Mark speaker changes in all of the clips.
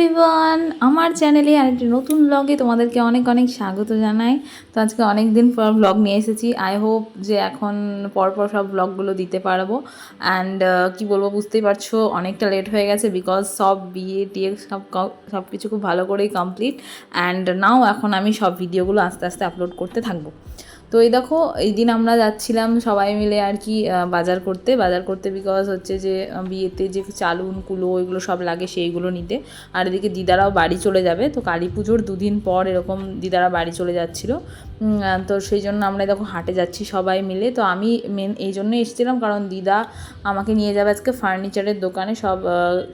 Speaker 1: Everyone আমার চ্যানেলে আর একটি নতুন ব্লগে তোমাদেরকে অনেক অনেক স্বাগত জানাই। তো আজকে অনেক দিন পর ব্লগ নিয়ে এসেছি। আই হোপ যে এখন পরপর সব ব্লগগুলো দিতে পারব। অ্যান্ড কি বলব, বুঝতেই পারছ, অনেকটা লেট হয়ে গেছে বিকজ সব বিয়ে টিয়ে সব সব কিছু খুব ভালো করেই কমপ্লিট অ্যান্ড নাও এখন আমি সব ভিডিওগুলো আস্তে আস্তে আপলোড করতে থাকব। তো এই দেখো, এই দিন আমরা যাচ্ছিলাম সবাই মিলে আর কি বাজার করতে। বাজার করতে বিকজ হচ্ছে যে বিয়েতে যে চালুন, কুলো এগুলো সব লাগে সেইগুলো নিতে। আর এদিকে দিদারাও বাড়ি চলে যাবে। তো কালী পুজোর দুদিন পর এরকম দিদারা বাড়ি চলে যাচ্ছিল। তো সেই জন্য আমরা দেখো হাটে যাচ্ছি সবাই মিলে। তো আমি মেন এই জন্যই এসেছিলাম কারণ দিদা আমাকে নিয়ে যাবে আজকে ফার্নিচারের দোকানে সব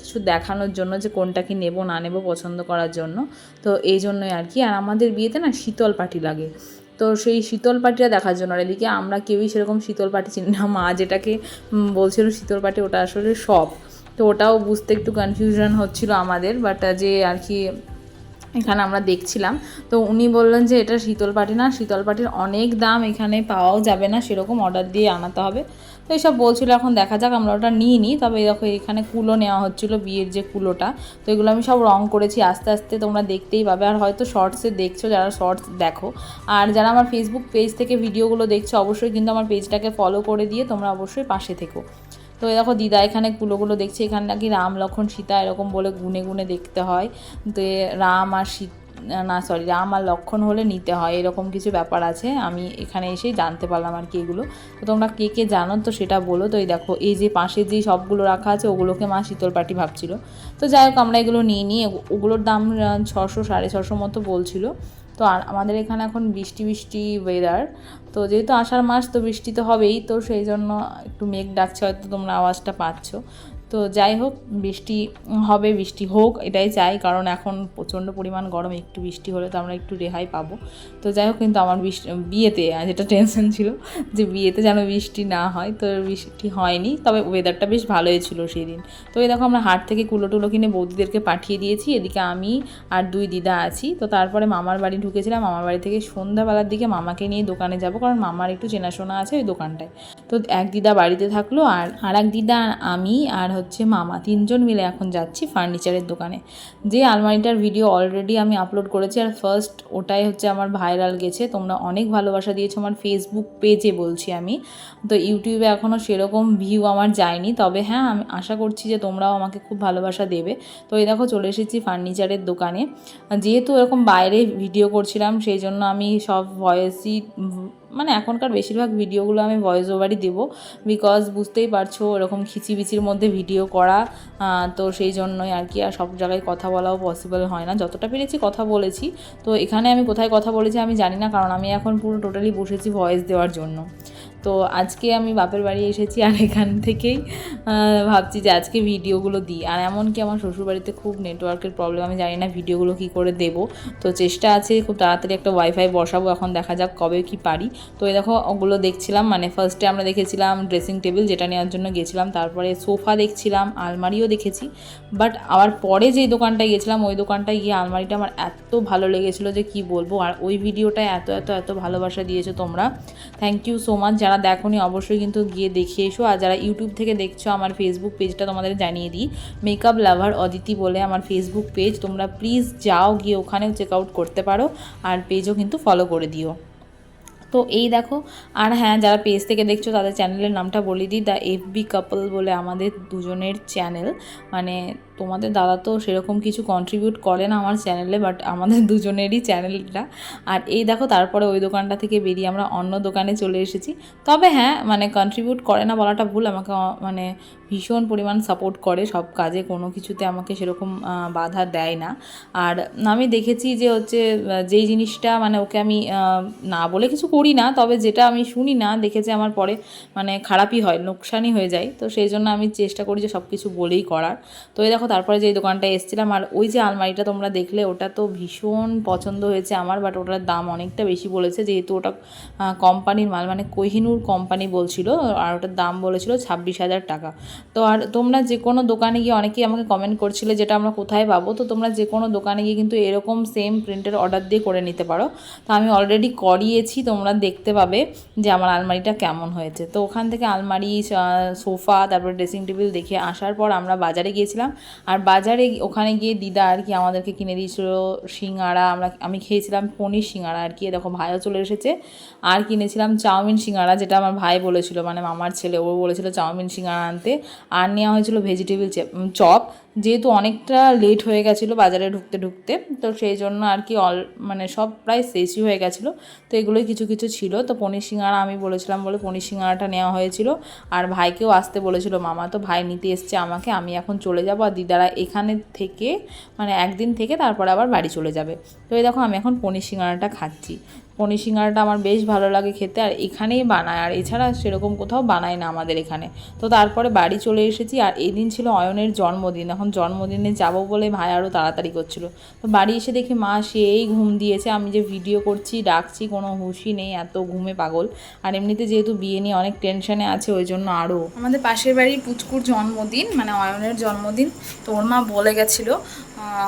Speaker 1: কিছু দেখানোর জন্য যে কোনটা কি নেব, না নেব পছন্দ করার জন্য। তো এই জন্যই আর কি। আর আমাদের বিয়েতে না শীতল পাটি লাগে। তো সেই শীতল পাটিটা দেখার জন্য। আর এদিকে আমরা কেউই সেরকম শীতল পাটি চিনি না। মা যেটাকে বলছিল শীতল পাটি, ওটা আসলে সব। তো ওটাও বুঝতে একটু কনফিউশন হচ্ছিল আমাদের বাট যে আর কি এখানে আমরা দেখছিলাম। তো উনি বললেন যে এটা শীতল পাটি না। শীতল পাটির অনেক দাম এখানে পাওয়াও যাবে না। সেরকম অর্ডার দিয়ে আনাতে হবে। তো এইসব বলছিল, এখন দেখা যাক, আমরা ওটা নিয়ে নিই তবে দেখো, এখানে কুলো নেওয়া হচ্ছিল, বিয়ের যে কুলোটা। তো এগুলো আমি সব রং করেছি, আস্তে আস্তে তোমরা দেখতেই পাবে। আর হয়তো শর্টসে দেখছ, যারা শর্টস দেখো। আর যারা আমার ফেসবুক পেজ থেকে ভিডিওগুলো দেখছ, অবশ্যই কিন্তু আমার পেজটাকে ফলো করে দিয়ে তোমরা অবশ্যই পাশে থেকো। তো দেখো, দিদা এখানে কুলোগুলো দেখছে, এখানে নাকি রাম, লক্ষণ, সীতা এরকম বলে গুনে গুনে দেখতে হয়। তো রাম আর সীত না সরি রাম আর লক্ষণ হলে নিতে হয়, এরকম কিছু ব্যাপার আছে, আমি এখানে এসেই জানতে পারলাম আর কি এগুলো। তো তোমরা কে কে জানো, তো সেটা বলো। তো এই দেখো, এই যে পাশে যে সবগুলো রাখা আছে, ওগুলোকে মা শীতল পাটি ভাবছিল। তো যাই হোক, আমরা এগুলো নিয়ে নিই ওগুলোর দাম ছশো, সাড়ে ছশো মতো বলছিল। তো আর আমাদের এখানে এখন বৃষ্টি বৃষ্টি ওয়েদার তো যেহেতু আষাঢ় মাস, তো বৃষ্টি তো হবেই, তো সেই জন্য একটু মেঘ ডাকছে, হয়তো তোমরা আওয়াজটা পাচ্ছ। তো যাই হোক, বৃষ্টি হবে, বৃষ্টি হোক, এটাই চাই। কারণ এখন প্রচণ্ড পরিমাণ গরম, একটু বৃষ্টি হলে তো আমরা একটু রেহাই পাবো। তো যাই হোক, কিন্তু আমার বিয়েতে, যেটা টেনশন ছিল, যে বিয়েতে যেন বৃষ্টি না হয়, তো বৃষ্টি হয়নি। তবে ওয়েদারটা বেশ ভালোই ছিল সেই দিন তো এই দেখো, আমরা হাট থেকে কুলো টুলো কিনে বৌদিদেরকে পাঠিয়ে দিয়েছি। এদিকে আমি আর দুই দিদা আছি। তো তারপরে মামার বাড়ি ঢুকেছিলাম। মামার বাড়ি থেকে সন্ধ্যাবেলার দিকে মামাকে নিয়ে দোকানে যাব। কারণ মামার একটু চেনাশোনা আছে ওই দোকানটায়। তো এক দিদা বাড়িতে থাকল আর আর এক দিদা, আমি আর হচ্ছে মামা তিনজন মিলে এখন যাচ্ছি ফার্নিচারের দোকানে। যে আলমারিটার ভিডিও অলরেডি আমি আপলোড করেছি আর ফার্স্ট ওটাই হচ্ছে আমার ভাইরাল গেছে। তোমরা অনেক ভালোবাসা দিয়েছ আমার ফেসবুক পেজে বলছি আমি। তো ইউটিউবে এখনও সেরকম ভিউ আমার যায়নি। তবে হ্যাঁ আমি আশা করছি যে তোমরাও আমাকে খুব ভালোবাসা দেবে। তো এই দেখো চলে এসেছি ফার্নিচারের দোকানে। যেহেতু এরকম বাইরে ভিডিও করছিলাম, সেই জন্য আমি সব ভয়েসই মানে এখনকার বেশিরভাগ ভিডিওগুলো আমি ভয়েস ওভারই দেবো। বিকজ বুঝতেই পারছ এরকম খিচিবিচির মধ্যে ভিডিও করা তো সেই জন্যই আর কি, আর সব জায়গায় কথা বলাও পসিবল হয় না। যতটা পেরেছি কথা বলেছি। তো এখানে আমি কোথায় কথা বলেছি আমি জানি না, কারণ আমি এখন পুরো টোটালি বসেছি ভয়েস দেওয়ার জন্য। তো আজকে আমি বাপের বাড়ি এসেছি আর এখান থেকেই ভাবছি যে আজকে ভিডিওগুলো দিই। আর এমনকি আমার শ্বশুরবাড়িতে খুব নেটওয়ার্কের প্রবলেম আমি জানি না ভিডিওগুলো কী করে দেবো। তো চেষ্টা আছে খুব তাড়াতাড়ি একটা ওয়াইফাই বসাবো, এখন দেখা যাক কবে কি পারি। তো এই দেখো, ওগুলো দেখছিলাম মানে ফার্স্টে আমরা দেখেছিলাম ড্রেসিং টেবিল যেটা নেওয়ার জন্য গেছিলাম, তারপরে সোফা দেখছিলাম, আলমারিও দেখেছি। বাট আবার পরে যেই দোকানটায় গেছিলাম, ওই দোকানটায় গিয়ে আলমারিটা আমার এত ভালো লেগেছিলো যে কি বলব, আর ওই ভিডিওটায় এত এত এত ভালোবাসা দিয়েছ তোমরা। থ্যাংক ইউ সো মাচ যারা দেখোনি অবশ্যই কিন্তু গিয়ে দেখে এসো। আর যারা ইউটিউব থেকে দেখছ আমার ফেসবুক পেজটা তোমাদের জানিয়ে দিই। মেকআপ লাভার অদিতি বলে আমার ফেসবুক পেজ তোমরা প্লিজ যাও, গিয়ে ওখানেও চেক আউট করতে পারো। আর পেজও কিন্তু ফলো করে দিও। তো এই দেখো, আর হ্যাঁ যারা পেজ থেকে দেখছ, তাদের চ্যানেলের নামটা বলে দিই, দ্য এফ বি কাপল বলে আমাদের দুজনের চ্যানেল। মানে তোমাদের দাদা তো সেরকম কিছু কন্ট্রিবিউট করে না আমার চ্যানেলে বাট আমাদের দুজনেরই চ্যানেলটা। আর এই দেখো, তারপরে ওই দোকানটা থেকে বেরিয়ে আমরা অন্য দোকানে চলে এসেছি। তবে হ্যাঁ মানে কন্ট্রিবিউট করে না বলাটা ভুল, আমাকে মানে ভীষণ পরিমাণ সাপোর্ট করে, সব কাজে কোনো কিছুতে আমাকে সেরকম বাধা দেয় না। আর আমি দেখেছি যে হচ্ছে যেই জিনিসটা মানে ওকে আমি না বলে কিছু করি না, তবে যেটা আমি শুনি না দেখেছি আমার পরে মানে খারাপই হয় লোকসানই হয়ে যায়। তো সেই জন্য আমি চেষ্টা করি যে সব কিছু বলেই করার। তো এই দেখো, তারপরে যে দোকানটায় এসেছিলাম, আর ওই যে আলমারিটা তোমরা দেখলে, ওটা তো ভীষণ পছন্দ হয়েছে আমার বাট ওটার দাম অনেকটা বেশি বলেছে, যেহেতু ওটা কোম্পানির মাল মানে কোহিনুর কোম্পানি বলছিল, আর ওটার দাম বলেছিল ছাব্বিশ হাজার টাকা। তো আর তোমরা যে কোনো দোকানে গিয়ে অনেকেই আমাকে কমেন্ট করছিলে যেটা আমরা কোথায় পাবো। তো তোমরা যে কোনো দোকানে গিয়ে কিন্তু এরকম সেম প্রিন্টের অর্ডার দিয়ে করে নিতে পারো। তো আমি অলরেডি করিয়েছি, তোমরা দেখতে পাবে যে আমার আলমারিটা কেমন হয়েছে। তো ওখান থেকে আলমারি সোফা, তারপর ড্রেসিং টেবিল দেখে আসার পর আমরা বাজারে গিয়েছিলাম। আর বাজারে ওখানে গিয়ে দিদা আর কি আমাদেরকে কিনে দিয়েছিল সিঙ্গাড়া আমরা, আমি খেয়েছিলাম পনির সিঙ্গাড়া আর কি। দেখো ভাইও চলে এসেছে। আর কিনেছিলাম চাউমিন সিঙ্গাড়া যেটা আমার ভাই বলেছিল মানে মামার ছেলে, ও বলেছিল চাউমিন সিঙ্গাড়া আনতে। আর নেওয়া হয়েছিল ভেজিটেবিল চপ যেহেতু অনেকটা লেট হয়ে গেছিল বাজারে ঢুকতে ঢুকতে, তো সেই জন্য আর কি অল মানে সব প্রায় শেষই হয়ে গেছিল। তো এগুলোই কিছু কিছু ছিল। তো পনির সিঙ্গাড়া আমি বলেছিলাম বলে পনির সিঙ্গাড়াটা নেওয়া হয়েছিল। আর ভাইকেও আসতে বলেছিল, মামা, তো ভাই নিতে এসছে আমাকে, আমি এখন চলে যাব আর দিদারা এখানে থেকে মানে একদিন থেকে তারপরে আবার বাড়ি চলে যাবে। তো এই দেখো, আমি এখন পনির সিঙ্গাড়াটা খাচ্ছি। পনির সিঙ্গাড়াটা আমার বেশ ভালো লাগে খেতে, আর এখানেই বানায়। আর এছাড়া সেরকম কোথাও বানায় না আমাদের এখানে। তো তারপরে বাড়ি চলে এসেছি, আর এদিন ছিল অয়নের জন্মদিন। এখন জন্মদিনে যাব বলে ভাই আরও তাড়াতাড়ি করছিল। তো বাড়ি এসে দেখি মা সেই ঘুম দিয়েছে, আমি যে ভিডিও করছি, ডাকছি, কোনো হুঁশই নেই, এত ঘুমে পাগল। আর এমনিতে যেহেতু বিয়ে নিয়ে অনেক টেনশনে আছে, ওই জন্য আরও আমাদের পাশের বাড়ির পুচকুর জন্মদিন মানে অয়নের জন্মদিন। তো ওর মা বলে গেছিল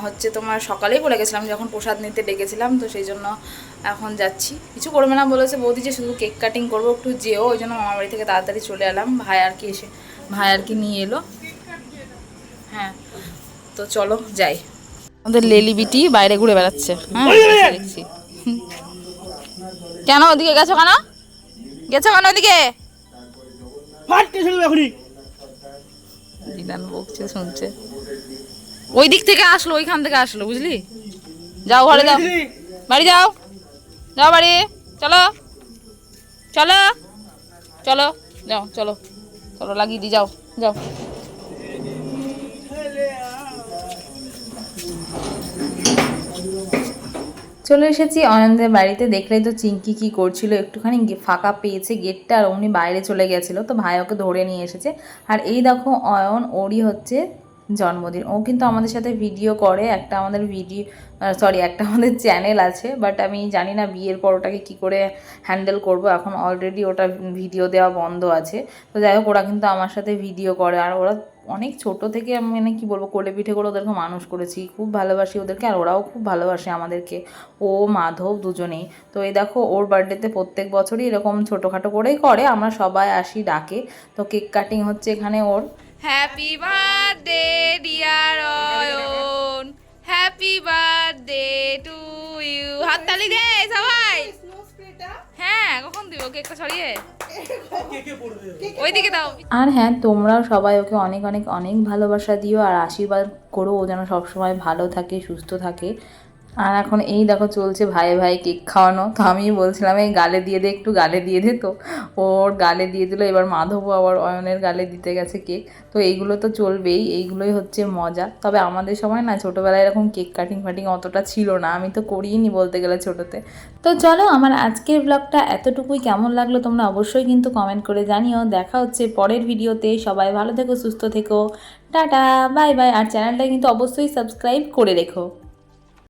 Speaker 1: হচ্ছে তোমার সকালেই বলে গেছিলাম, যখন প্রসাদ নিতে ডেকেছিলাম, তো সেই জন্য এখন যাচ্ছি। কিছু করবে না বলেছে, বৌদি যে শুধু কেক কাটিং করব, একটু যেও, ওই জন্য মামার বাড়ি থেকে তাড়াতাড়ি চলে এলাম, ভাই আর কি এসে, ভাই আর কি নিয়ে এলো। হ্যাঁ। তো চলো যাই। আমাদের লেলি বিটি বাইরে ঘুরে বেড়াচ্ছে। হ্যাঁ দেখছি কেন ওদিকে গেছো কেন? গেছো কেন ওদিকে? দিদান বকছে শুনছে। ওই দিক থেকে আসলো ওইখান থেকে আসলো বুঝলি? যাও ঘরে যাও। বাড়ি যাও। যাও বাড়ি। চলো। চলো। চলো। যাও চলো। চলো লাগিয়ে দি যাও। যাও। চলে এসেছি অয়নদের বাড়িতে। দেখলেই তো চিঙ্কি কি করছিল, একটুখানি ফাঁকা পেয়েছে গেটটা আর অমনি বাইরে চলে গেছিল। তো ভাই ওকে ধরে নিয়ে এসেছে। আর এই দেখো অয়ন, ওরই হচ্ছে জন্মদিন। ও কিন্তু আমাদের সাথে ভিডিও করে, একটা আমাদের ভিডিও সরি একটা আমাদের চ্যানেল আছে বাট আমি জানি না বিয়ের পর ওটাকে কী করে হ্যান্ডেল করব। এখন অলরেডি ওটা ভিডিও দেওয়া বন্ধ আছে। তো যাই হোক, ওরা কিন্তু আমার সাথে ভিডিও করে। আর ওরা অনেক ছোট থেকে আমি মানে কী বলব, কোলে পিঠে করে ওদেরকে মানুষ করেছি। খুব ভালোবাসি ওদেরকে, আর ওরাও খুব ভালোবাসে আমাদেরকে। ও, মাধব দুজনেই। তো এই দেখো, ওর বার্থডেতে প্রত্যেক বছরই এরকম ছোটোখাটো করেই করে। আমরা সবাই আসি ডাকে। তো কেক কাটিং হচ্ছে এখানে ওর। Happy birthday dear Ayan happy birthday to you হাততালি দে, সবাই। হ্যাঁ কখন দিব? কেকটা ছড়িয়ে ওইদিকে দাও। আর হ্যাঁ তোমরাও সবাই ওকে অনেক অনেক অনেক ভালোবাসা দিও আর আশীর্বাদ করো। ও যেন সবসময় ভালো থাকে, সুস্থ থাকে। আর এখন এই দেখো চলছে ভাই ভাই কেক খাওয়ানো। তো আমি বলছিলাম, এই গালে দিয়ে দে, একটু গালে দিয়ে দে তো। ওর গালে দিয়ে দিল, এবার মাধবও আবার অয়নের গালে দিতে গেছে কেক। তো এইগুলো তো চলবেই, এইগুলোই হচ্ছে মজা। তবে আমাদের সময় না ছোটোবেলায় এরকম কেক কাটিং ফাটিং অতটা ছিল না, আমি তো করিনি বলতে গেলে ছোটোতে। তো চলো, আমার আজকের ব্লগটা এতটুকুই। কেমন লাগল তোমরা অবশ্যই কিন্তু কমেন্ট করে জানিও। দেখা হচ্ছে পরের ভিডিওতে। সবাই ভালো থেকো, সুস্থ থেকো। Tata, bye bye. আর চ্যানেলটা কিন্তু অবশ্যই সাবস্ক্রাইব করে রেখো।